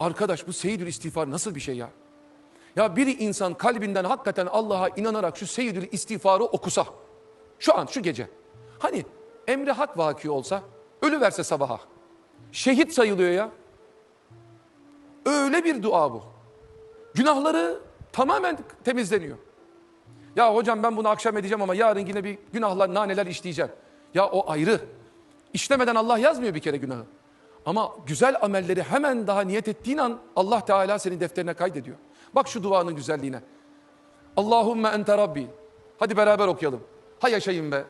Arkadaş bu seyyidül istiğfar nasıl bir şey ya? Ya bir insan kalbinden hakikaten Allah'a inanarak şu seyyidül istiğfarı okusa. Şu an şu gece. Hani emri hak vaki olsa ölü verse sabaha. Şehit sayılıyor ya. Öyle bir dua bu. Günahları tamamen temizleniyor. Ya hocam ben bunu akşam edeceğim ama yarın yine bir günahlar, naneler işleyeceğim. Ya o ayrı. İşlemeden Allah yazmıyor bir kere günahı. Ama güzel amelleri hemen daha niyet ettiğin an Allah Teala seni defterine kaydediyor. Bak şu duanın güzelliğine. Allahümme ente Rabbi. Hadi beraber okuyalım. Ha yaşayın be.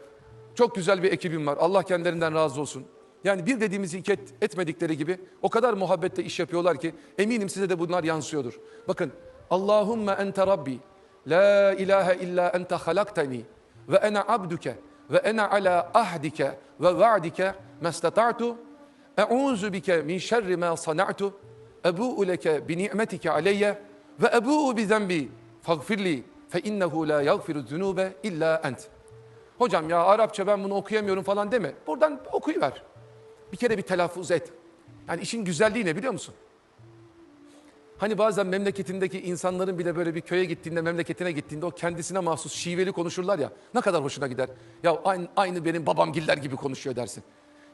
Çok güzel bir ekibim var. Allah kendilerinden razı olsun. Yani bir dediğimizi iki et- etmedikleri gibi o kadar muhabbetle iş yapıyorlar ki eminim size de bunlar yansıyordur. Bakın Allahümme ente Rabbi. La ilahe illa ente halaktani ve ene abduke ve ene ala ahdike ve va'dike mestata'tu Eûzu bike min şerri ma sana'tu ebu'u leke bi ni'metike aleyye ve ebu'u bi zenbi faghfirli fe innehu la yaghfiru zunube illa ent. Hocam ya Arapça ben bunu okuyamıyorum falan deme. Buradan okuyuver. Bir kere bir telaffuz et. Yani işin güzelliği ne biliyor musun? Hani bazen memleketindeki insanların bile böyle bir köye gittiğinde, memleketine gittiğinde o kendisine mahsus şiveli konuşurlar ya. Ne kadar hoşuna gider. Ya aynı, aynı benim babamgiller gibi konuşuyor dersin.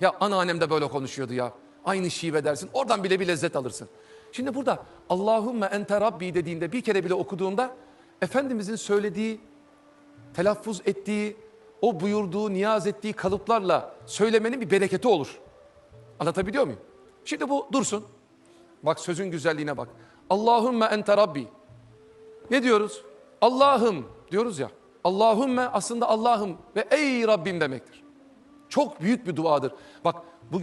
Ya anneannem de böyle konuşuyordu ya. Aynı şive dersin. Oradan bile bir lezzet alırsın. Şimdi burada Allahümme ente Rabbi dediğinde bir kere bile okuduğunda Efendimizin söylediği, telaffuz ettiği, o buyurduğu, niyaz ettiği kalıplarla söylemenin bir bereketi olur. Anlatabiliyor muyum? Şimdi bu dursun. Bak sözün güzelliğine bak. Allahümme ente Rabbi. Ne diyoruz? Allah'ım diyoruz ya. Allahümme aslında Allah'ım ve ey Rabbim demektir. Çok büyük bir duadır. Bak bugün